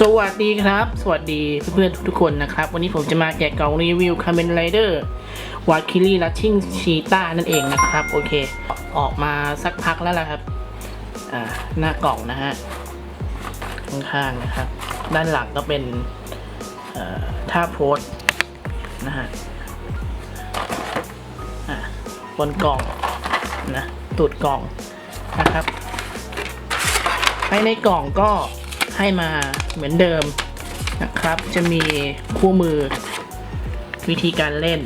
สวัสดีครับ สวัสดีเพื่อนๆทุกๆคนนะครับ วันนี้ผมจะมาแกะกล่องรีวิวคา m เ n นไรเดอร์วาคิลี่ลัชชิงชีต้านั่นเองนะครับ โอเค ออกมาสักพักแล้วล่ะครับ อ่า หน้ากล่องนะฮะ ข้างๆนะครับ ด้านหลังก็เป็นท่าโพสนะฮะบนกล่องนะตูดกล่องนะครับภายในกล่องก็ ให้มาเหมือนเดิมนะครับ จะมีคู่มือวิธีการเล่น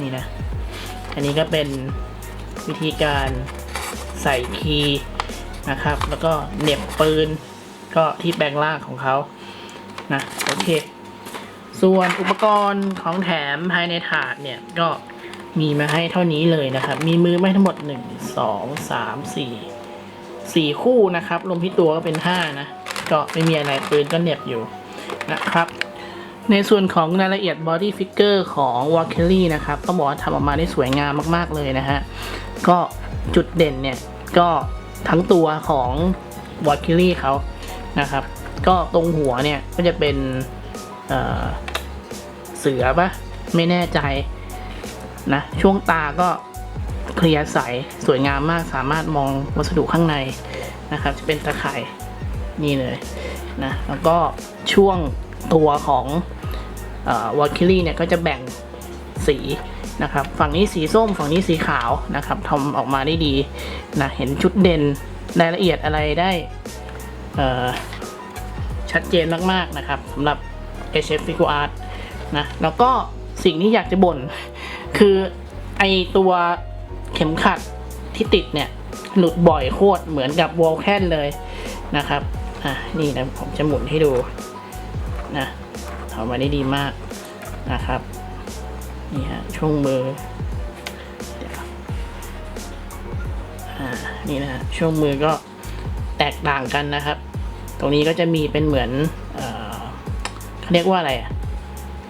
นี่นะ อันนี้ก็เป็นวิธีการใส่คีย์นะครับ แล้วก็เหน็บปืนก็ที่แปลงล่างของเขานะโอเค ส่วนอุปกรณ์ของแถมภายในถาดเนี่ยก็มีมาให้เท่านี้เลยนะครับ มีมือไม่ทั้งหมด1 2 3 4 4คู่นะครับรวมที่ตัวก็เป็น5นะ ก็ไม่มีอะไรปืนก็เหน็บอยู่นะครับ ในส่วนของรายละเอียด body figure ของ w a l k e r y นะครับต้องบอกว่าทำออกมาได้สวยงามมากๆเลยนะฮะ ก็จุดเด่นเนี่ย ก็ทั้งตัวของ w a l k e r y เขานะครับ ก็ตรงหัวเนี่ยก็จะเป็นเเสือปะไม่แน่ใจนะช่วงตาก็เคลียร์ใส สวยงามมากสามารถมองวัสดุข้างในนะครับ จะเป็นตะข่าย นี่เลยนะแล้วก็ช่วงตัวของวอลคิลี่เนี่ยก็จะแบ่งสีนะครับฝั่งนี้สีส้มฝั่งนี้สีขาวนะครับทำออกมาได้ดีนะเห็นชุดเด่นรายละเอียดอะไรได้ชัดเจนมากๆนะครับสำหรับ HF f i g u r Art นะแล้วก็สิ่งที่อยากจะบ่น คือไอตัวเข็มขัดที่ติดเนี่ย หลุดบ่อยโคตรเหมือนกับวอลแคนเลยนะครับ อะนี่นะผมจะหมุนให้ดูนะทำมาได้ดีมากนะครับนี่ฮะช่วงมืออ่านี่นะฮะช่วงมือก็แตกต่างกันนะครับ ตรงนี้ก็จะมีเป็นเหมือนเอเขาเรียกว่าอะไรอะ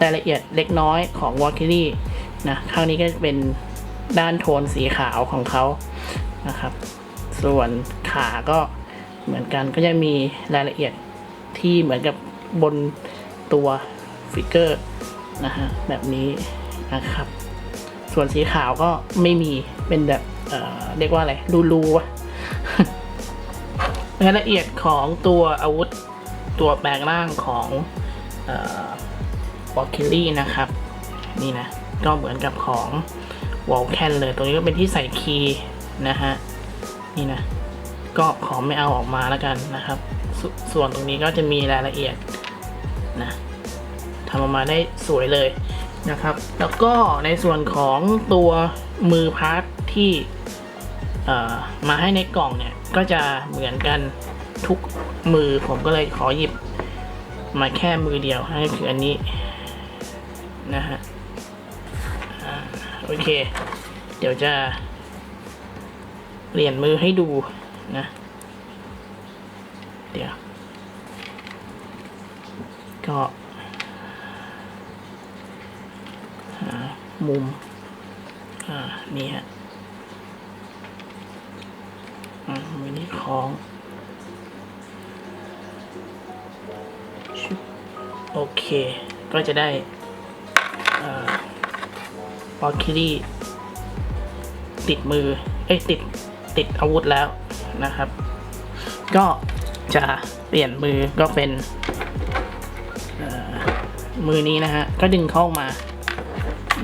รายละเอียดเล็กน้อยของวอลคิลี่นะข้างนี้ก็จะเป็นด้านโทนสีขาวของเขานะครับ ส่วนขาก็ เหมือนกันก็จะมีรายละเอียดที่เหมือนกับบนตัวฟิกเกอร์นะฮะแบบนี้นะครับ ส่วนสีขาวก็ไม่มีเป็นแบบเเรียกว่าอะไรรูๆวะรายละเอียดของตัวอาวุธตัวแปลงร่างของวอลคิลี่นะครับ นี่นะ ก็เหมือนกับของวอลแคนเลย ตรงนี้ก็เป็นที่ใส่คีย์นะฮะ นี่นะ ก็ขอไม่เอาออกมาแล้วกันนะครับสส่วนตรงนี้ก็จะมีรายละเอียดนะทำออกมาได้สวยเลยนะครับ แล้วก็ในส่วนของตัวมือพาร์ทที่มาให้ในกล่องเนี่ย ก็จะเหมือนกันทุกมือผมก็เลยขอหยิบมาแค่มือเดียวนั่นคืออันนี้นะฮะโอเค เดี๋ยวจะเปลี่ยนมือให้ดู นะ เดี๋ยว ก็หามุม อ่า นี่ฮะอ่ามือนี้คล้องโอเค ก็จะได้เอ่อปอคิรี่ติดมือ เอ้ย ติด ติดอาวุธแล้วนะครับ ก็จะเปลี่ยนมือก็เป็นมือนี้นะฮะ ก็ดึงเข้ามา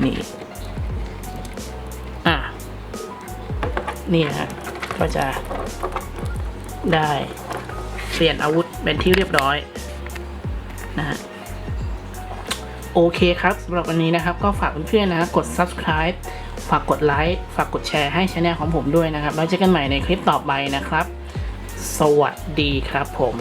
นี่อะนี่นะฮะ ก็จะได้เปลี่ยนอาวุธเป็นที่เรียบร้อยนะฮะโอเคครับสำหรับวันนี้นะครับ ก็ฝากเพื่อนๆนะกด subscribe ฝากกดไลค์ฝากกดแชร์ให้ช anel ของผมด้วยนะครับ แล้วเจอกันใหม่ในคลิปต่อไปนะครับ สวัสดีครับผม